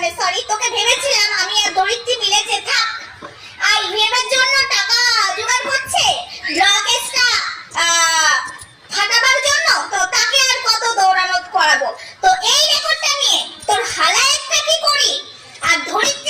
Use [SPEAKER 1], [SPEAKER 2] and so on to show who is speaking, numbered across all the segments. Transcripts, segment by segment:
[SPEAKER 1] মানে সরি তোকে ভেবেছিলাম আমি আর দরিদ্রি মিলে যে থাক। আর ইভিএমের জন্য টাকা জোগাড় করছে ড্রাগ ফাটাবার জন্য, তো তাকে আর কত দৌড়ানো করাবো? তো এই রেকর্ডটা নিয়ে তোর হালায় একটা কি করি? আর ধরিত্রী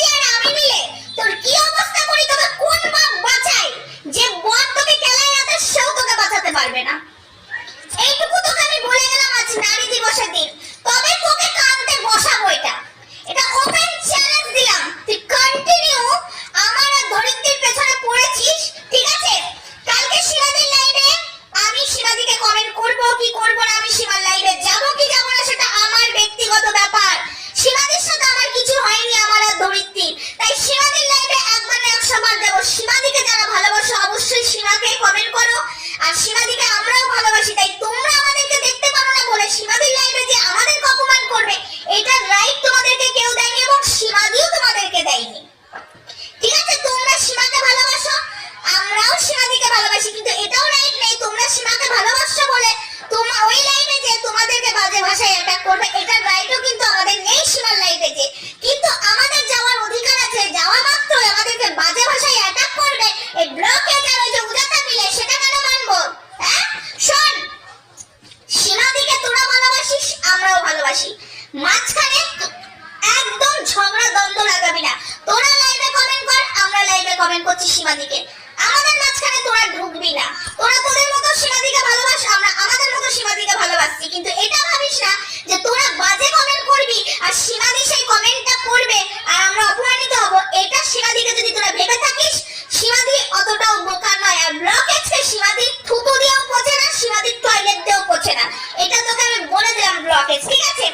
[SPEAKER 1] ঠিক আছে।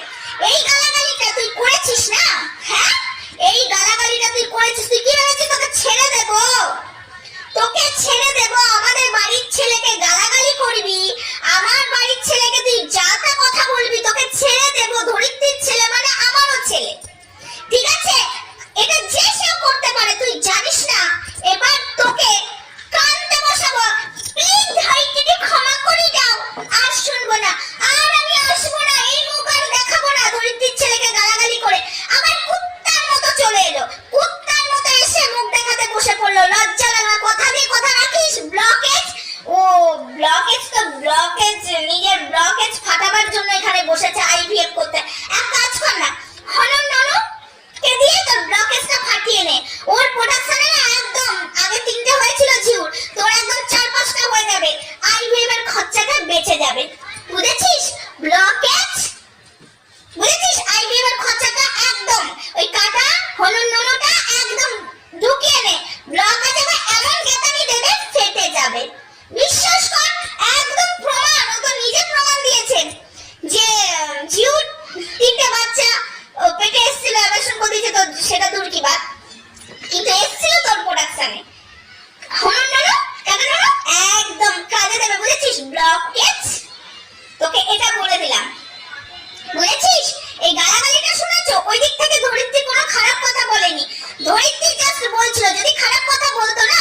[SPEAKER 1] ব্লকেজ তো ব্লকেজ নিজের ব্লকেজ ফাটাবার জন্য এখানে বসেছে আইভিএফ করতে। এক কাজ কর না, হনন ননু কে দিয়ে তো ব্লকেজটা ফাটিয়ে নে। ওর প্রোডাকশনে একদম আগে তিনটে হয়েছিল জিউর তোর একদম চার পাঁচটা হয়ে যাবে। আইভিএফ এর খরচাটা বেঁচে যাবে। তো সেটা বাদ কিন্তু এসেছিল তোর প্রোডাকশনে হনন একদম দেবে, বুঝেছিস? ব্লকেজ তোকে এটা বলে দিলাম। বুঝেছিস? এই গালাগালিটা শুনেছো? ওই দিক থেকে ধরিত্রী কোনো খারাপ কথা বলেনি। ধরিত্রী জাস্ট বলছিল, যদি খারাপ কথা বলতো না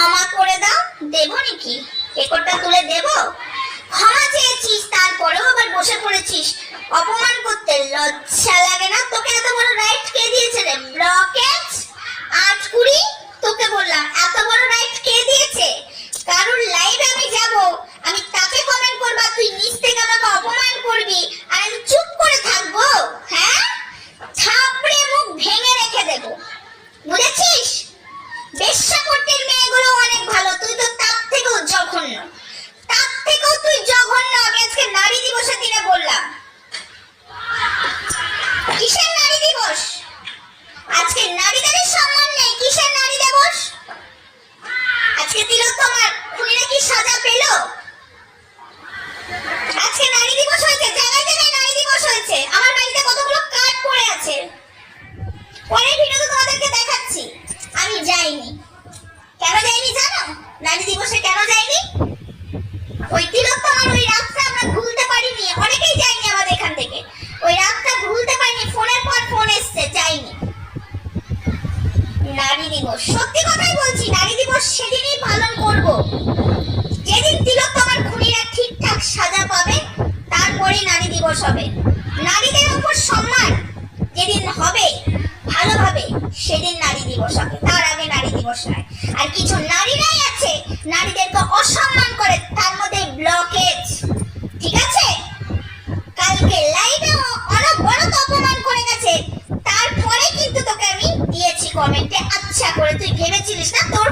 [SPEAKER 1] ক্ষমা করে দাও, দেব নাকি? একরটা তুলে দেব? ক্ষমা চেয়েছিস, তারপরেও আবার বসে পড়েছিস। অপমান করতে লজ্জা লাগে না? তোকে এত বড় রাইট কে দিয়েছে রে? ব্লকেজ আট কুড়ি তোকে বললাম, এত বড় রাইট কে দিয়েছে? যাইনি কেন যাইনি জানো? নারী দিবসে কেন যাইনি ওই তিলক আমার ওই রাস্তা আমরা ভুলতে পারিনি। অনেকেই যাইনি আমাদের এখান থেকে। ওই রাস্তা ভুলতে পারিনি, ফোনের পর ফোন এসছে যাইনি নারী দিবস। সত্যি কথাই বলছি নারী দিবস সেদিনই ভালো করেছিলিস না তোর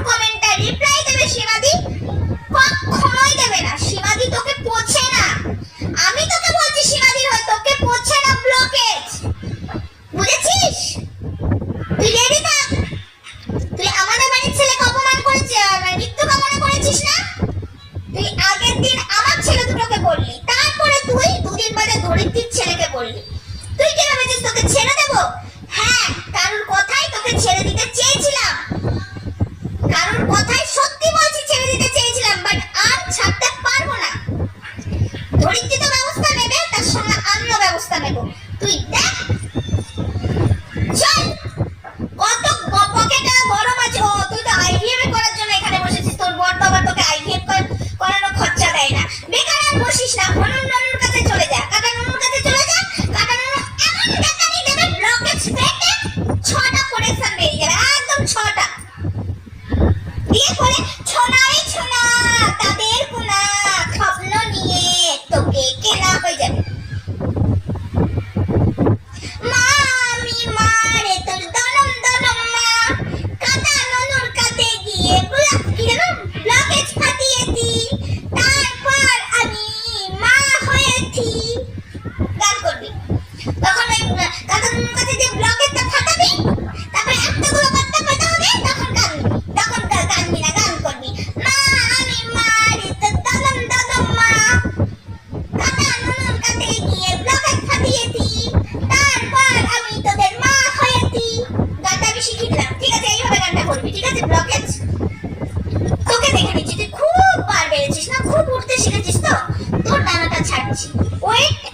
[SPEAKER 1] আসি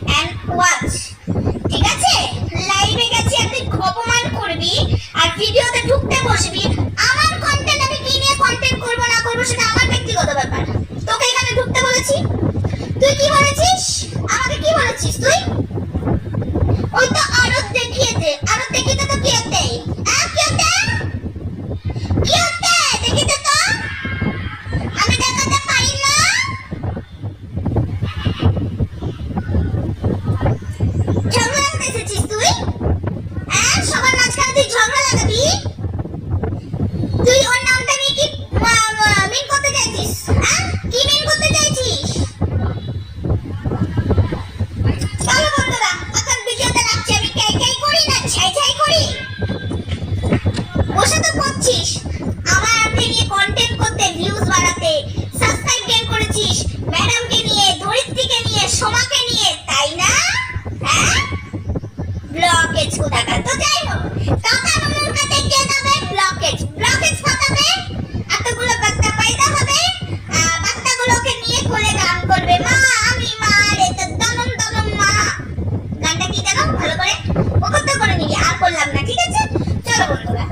[SPEAKER 1] গানটা কি জানো? ভালো করে মুখস্থ করে নিবি আর বললাম না, ঠিক আছে? চলো বন্ধুরা,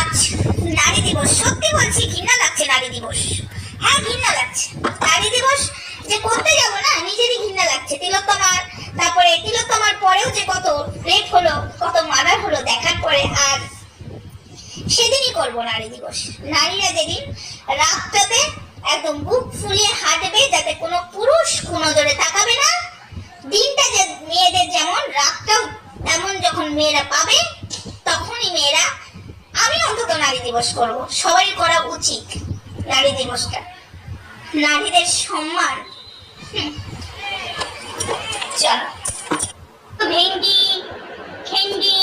[SPEAKER 1] আজ নারী দিবস। সত্যি বলছি, ঘৃণা লাগছে নারী দিবস। হ্যাঁ ঘৃণা লাগছে। নারী দিবস যে করতে যাব না, নিজেরই ঘৃণা লাগছে। তিলোত্তমার তারপরে তিলোত্তমার পরেও যে কত রেপ হলো, কত মাদার হলো দেখার পরে আর সেদিনই করব নারী দিবস। নারীরা যেদিন রাতটাতে একদম বুক ফুলিয়ে হাঁটবে, যাতে কোনো পুরুষ কোনো জোরে তাকাবে না দিনটা যে মেয়েদের যেমন রাতটাও তেমন যখন মেয়েরা পাবে, তখনই মেয়েরা, আমি অন্তত নারী দিবস করব। সবাই করা উচিত নারী দিবসটা। নারীদের সম্মান। চলো। ভেন্ডি খেন্ডি